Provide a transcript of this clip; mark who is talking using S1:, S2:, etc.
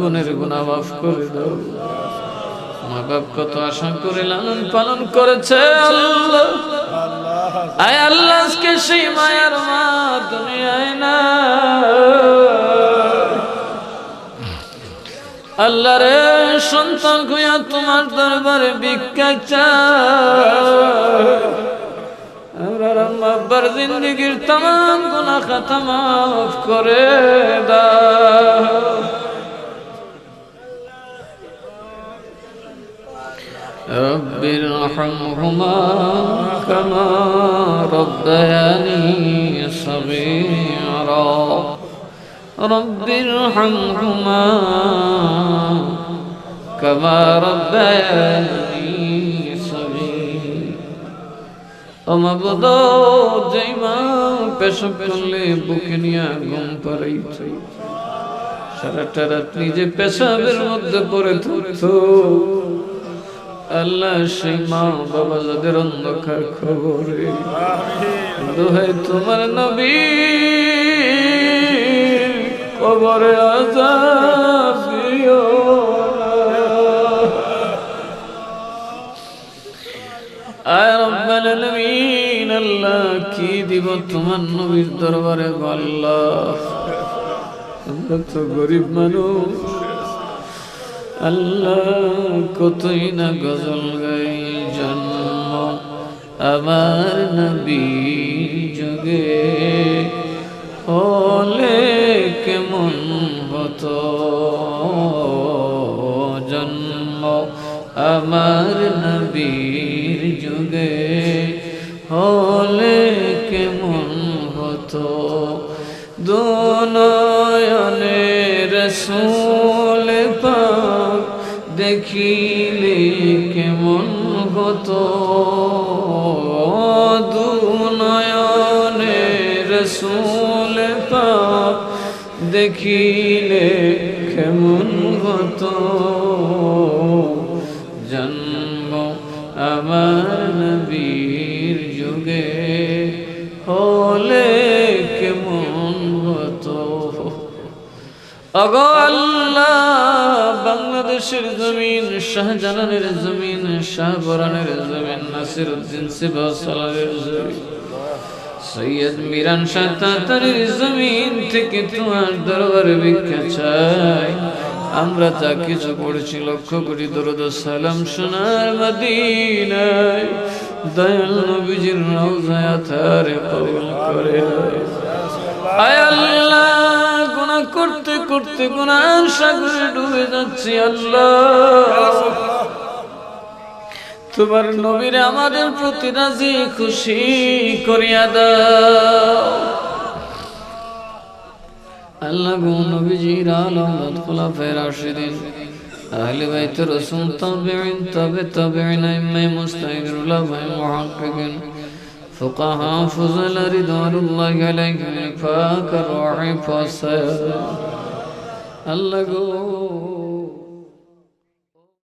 S1: জীবনের গুণা মাফ করে দাও। মা বাপ কত আশা করে লালন পালন করেছে আল্লাহ। আয় আল্লাহ আজকে সেই মায়ার মা দুনিয়ায় না। আল্লাহ রে, সন্তান খুঁয়া তোমার দরবারে ভিক্ষা চায় আমরা আব্বার জিন্দগির তাম গুনা খাতা মাফ করে দাও। رب ارحمهما كما ربياني صغيرا رب ارحمهما كما ربياني صغيرا অমাবদ যেই মা পেশব করলে বুকে নিয়ে ঘুম পাড়াইছে সারাটা রাত নিজে পেশাবের মধ্যে পড়ে থাকতো আল্লাহ সেই মা বাবা যাদের অন্ধকার খবরে। দোহাই তোমার নবী, কবরে আজাব আয় আলামিন, আল্লাহ কি দিব তোমার নবীর দরবারে আমরা তো গরিব মানুষ। আল্লাহ, কতই না গজল গাই জন্ম আমার নবী যোগে। হলে কেমন হতো জন্ম আমার নবীর যুগে? হলে কেমন হতো দুনয়নের রসুল পাক দেখিলে কেমন হতো? দুনয়নের রসুল পাক দেখিলে কেমন হতো? জন্ম আমার নবীর যুগে হলে কেমন হতো? অগো আল্লাহ বাংলাদেশের জমিন, শাহজালালের জমিন, শাহবরানের জমিন নাসির উদ্দিন সিবাসালের জমিন, সৈয়দ মিরান সাতাতারের জমিন থেকে তোমার দরবারে ভিক্ষা চাই। আমরা যা কিছু করেছি লক্ষ্য করি দরদ সালাম সোনার মদিনায়। দয়াল নবীজির রওজায় আথারে করে আয় করতে করতে গুনার সাগরে ডুবে যাচ্ছি আল্লাহ। তোমার নবীর আমাদের প্রতি রাজি, খুশি করিয়া দাও। আল্লাহ গো নবীজির আলমত খোলাফের রাশিদিন। আহলে বাইত রাসূল তাবিঈন তাবে তাবিঈন আইম্মায়ে মুস্তাহিদুল উলামায়ে মুহাক্কিকিন। فقها فضل رضوان الله عليك فاكر الرعب فسر الله